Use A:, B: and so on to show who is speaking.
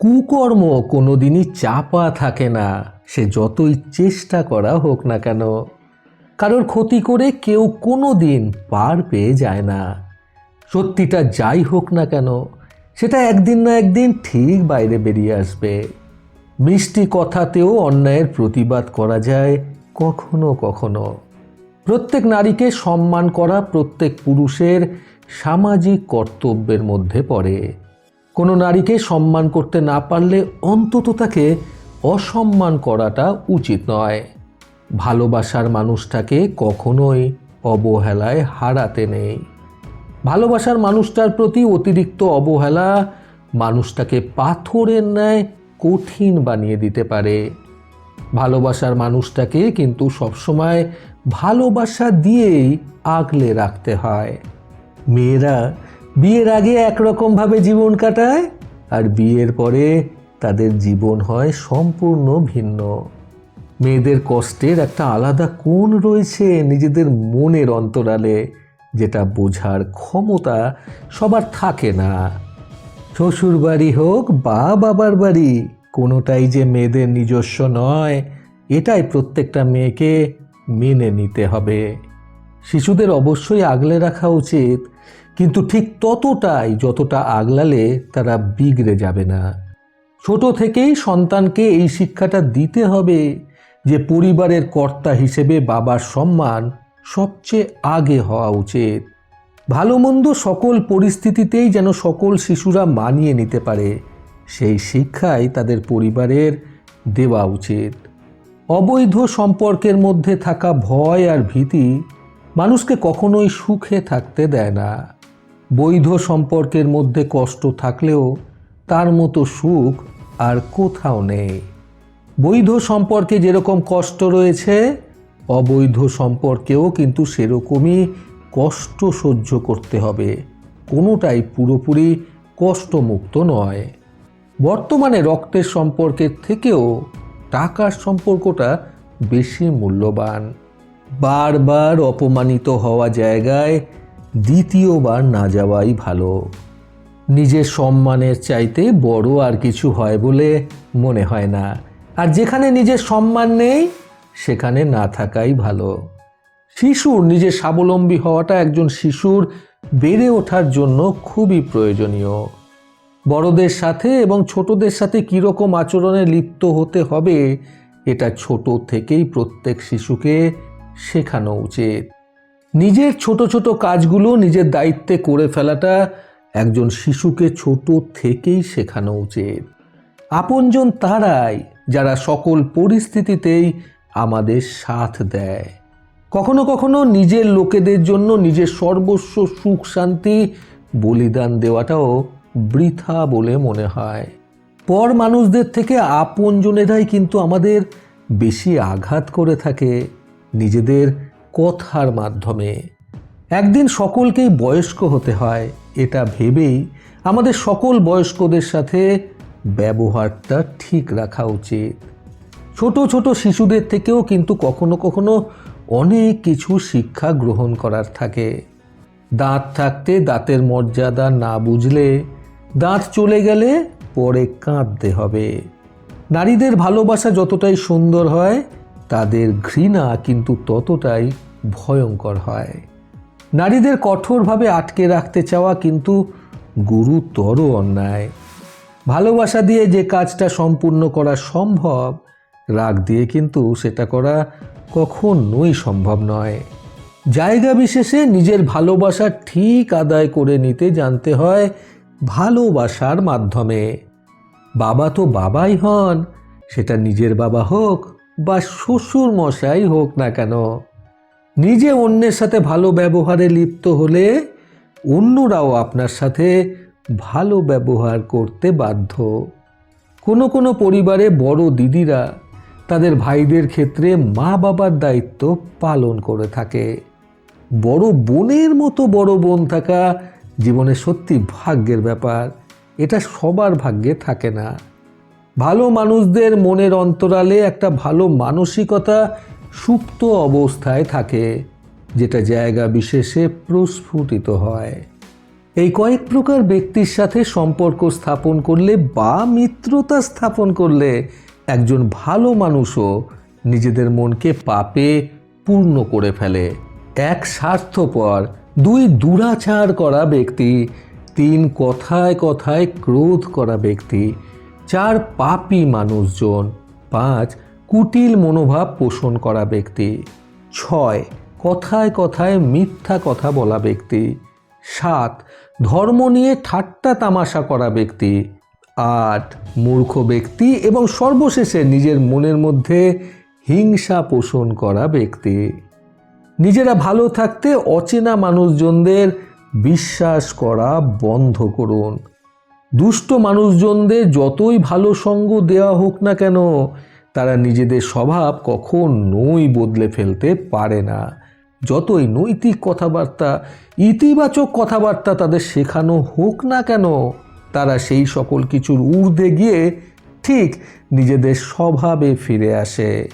A: কুকর্ম কোনোদিনই চাপা থাকে না, সে যতই চেষ্টা করা হোক না কেন, কারোর ক্ষতি করে কেউ কোনো দিন পার পেয়ে যায় না। সত্যিটা যাই হোক না কেন, সেটা একদিন না একদিন ঠিক বাইরে বেরিয়ে আসবে। মিষ্টি কথাতেও অন্যায়ের প্রতিবাদ করা যায় কখনো কখনো। প্রত্যেক নারীকে সম্মান করা প্রত্যেক পুরুষের সামাজিক কর্তব্যের মধ্যে পড়ে। কোনো নারীকে সম্মান করতে না পারলে অন্তত তাকে অসম্মান করাটা উচিত নয়। ভালোবাসার মানুষটাকে কখনোই অবহেলায় হারাতে নেই। ভালোবাসার মানুষটার প্রতি অতিরিক্ত অবহেলা মানুষটাকে পাথরের ন্যায় কঠিন বানিয়ে দিতে পারে। ভালোবাসার মানুষটাকে কিন্তু সবসময় ভালোবাসা দিয়েই আগলে রাখতে হয়। মেয়েরা বিয়ের আগে একরকমভাবে জীবন কাটায় আর বিয়ের পরে তাদের জীবন হয় সম্পূর্ণ ভিন্ন। মেয়েদের কষ্টের একটা আলাদা কোণ রয়েছে নিজেদের মনের অন্তরালে, যেটা বোঝার ক্ষমতা সবার থাকে না। শ্বশুর বাড়ি হোক বা বাবার বাড়ি, কোনোটাই যে মেয়েদের নিজস্ব নয়, এটাই প্রত্যেকটা মেয়েকে মেনে নিতে হবে। শিশুদের অবশ্যই আগলে রাখা উচিত, কিন্তু ঠিক ততটাই যতটা আগলালে তারা বিগড়ে যাবে না। ছোট থেকেই সন্তানকে এই শিক্ষাটা দিতে হবে যে পরিবারের কর্তা হিসেবে বাবার সম্মান সবচেয়ে আগে হওয়া উচিত। ভালো মন্দ সকল পরিস্থিতিতেই যেন সকল শিশুরা মানিয়ে নিতে পারে, সেই শিক্ষাই তাদের পরিবারের দেওয়া উচিত। অবৈধ সম্পর্কের মধ্যে থাকা ভয় আর ভীতি মানুষকে কখনোই সুখে থাকতে দেয় না। বৈধ সম্পর্কের মধ্যে কষ্ট থাকলেও তার মতো সুখ আর কোথাও নেই। বৈধ সম্পর্কে যেরকম কষ্ট রয়েছে, অবৈধ সম্পর্কেও কিন্তু সেরকমই কষ্ট সহ্য করতে হবে। কোনোটাই পুরোপুরি কষ্টমুক্ত নয়। বর্তমানে রক্তের সম্পর্কের থেকেও টাকার সম্পর্কটা বেশি মূল্যবান। বারবার অপমানিত হওয়া জায়গায় দ্বিতীয়বার না যাওয়াই ভালো। নিজের সম্মানের চাইতে বড় আর কিছু হয় বলে মনে হয় না। আর যেখানে নিজের সম্মান নেই, সেখানে না থাকাই ভালো। শিশুর নিজের স্বাবলম্বী হওয়াটা একজন শিশুর বেড়ে ওঠার জন্য খুবই প্রয়োজনীয়। বড়দের সাথে এবং ছোটদের সাথে কীরকম আচরণে লিপ্ত হতে হবে, এটা ছোট থেকেই প্রত্যেক শিশুকে শেখানো উচিত। নিজের ছোট ছোট কাজগুলো নিজের দায়িত্বে করে ফেলাটা একজন শিশুকে ছোট থেকেই শেখানো উচিত। আপনজন তারাই যারা সকল পরিস্থিতিতেই আমাদের সাথ দেয়। কখনো কখনো নিজের লোকেদের জন্য নিজের সর্বস্ব সুখ শান্তি বলিদান দেওয়াটাও বৃথা বলে মনে হয়। পর মানুষদের থেকে আপনজনেরাই কিন্তু আমাদের বেশি আঘাত করে থাকে। নিজেদের কথার মাধ্যমে। একদিন সকলকেই বয়স্ক হতে হয়, এটা ভেবেই আমাদের সকল বয়স্কদের সাথে ব্যবহারটা ঠিক রাখা উচিত। ছোট ছোট শিশুদের থেকেও কিন্তু কখনো কখনো অনেক কিছু শিক্ষা গ্রহণ করার থাকে। দাঁত থাকতে দাঁতের মর্যাদা না বুঝলে দাঁত চলে গেলে পরে কাঁদতে হবে। নারীদের ভালোবাসা যতটাই সুন্দর হয় তাদের ঘৃণা কিন্তু ততটাই ভয়ঙ্কর হয়। নারীদের কঠোরভাবে আটকে রাখতে চাওয়া কিন্তু গুরুতর অন্যায়। ভালোবাসা দিয়ে যে কাজটা সম্পূর্ণ করা সম্ভব, রাগ দিয়ে কিন্তু সেটা করা কখনোই সম্ভব নয়। জায়গা বিশেষে নিজের ভালোবাসা ঠিক আদায় করে নিতে জানতে হয় ভালোবাসার মাধ্যমে। বাবা তো বাবাই হন, সেটা নিজের বাবা হোক বা শ্বশুর মশাই হোক না কেন, নিজে অন্যের সাথে ভালো ব্যবহারে লিপ্ত হলে অন্যরাও আপনার সাথে ভালো ব্যবহার করতে বাধ্য। কোনো কোনো পরিবারে বড় দিদিরা তাদের ভাইদের ক্ষেত্রে মা বাবার দায়িত্ব পালন করে থাকে। বড় বোনের মতো বড় বোন থাকা জীবনে সত্যি ভাগ্যের ব্যাপার, এটা সবার ভাগ্যে থাকে না। ভালো মানুষদের মনের অন্তরালে একটা ভালো মানসিকতা সুপ্ত অবস্থায় থাকে, যেটা জায়গা বিশেষে প্রস্ফুটিত হয়। এই কয়েক প্রকার ব্যক্তির সাথে সম্পর্ক স্থাপন করলে বা মিত্রতা স্থাপন করলে একজন ভালো মানুষও নিজেদের মনকে পাপে পূর্ণ করে ফেলে। এক স্বার্থপর, দুই দুরাচার করা ব্যক্তি, তিন কথায় কথায় ক্রোধ করা ব্যক্তি চার পাপি মানুষজন, পাঁচ কুটিল মনোভাব পোষণ করা ব্যক্তি, ছয় কথায় কথায় মিথ্যা কথা বলা ব্যক্তি, সাত ধর্ম নিয়ে ঠাট্টা তামাশা করা ব্যক্তি, আট মূর্খ ব্যক্তি এবং সর্বশেষে নিজের মনের মধ্যে হিংসা পোষণ করা ব্যক্তি। নিজেরা ভালো থাকতে অচেনা মানুষজনদের বিশ্বাস করা বন্ধ করুন। দুষ্ট মানুষজনদের যতই ভালো সঙ্গ দেওয়া হোক না কেন, তারা নিজেদের স্বভাব কখনোই বদলে ফেলতে পারে না। যতই নৈতিক কথাবার্তা, ইতিবাচক কথাবার্তা তাদের শেখানো হোক না কেন, তারা সেই সকল কিছুর ঊর্ধ্বে গিয়ে ঠিক নিজেদের স্বভাবে ফিরে আসে।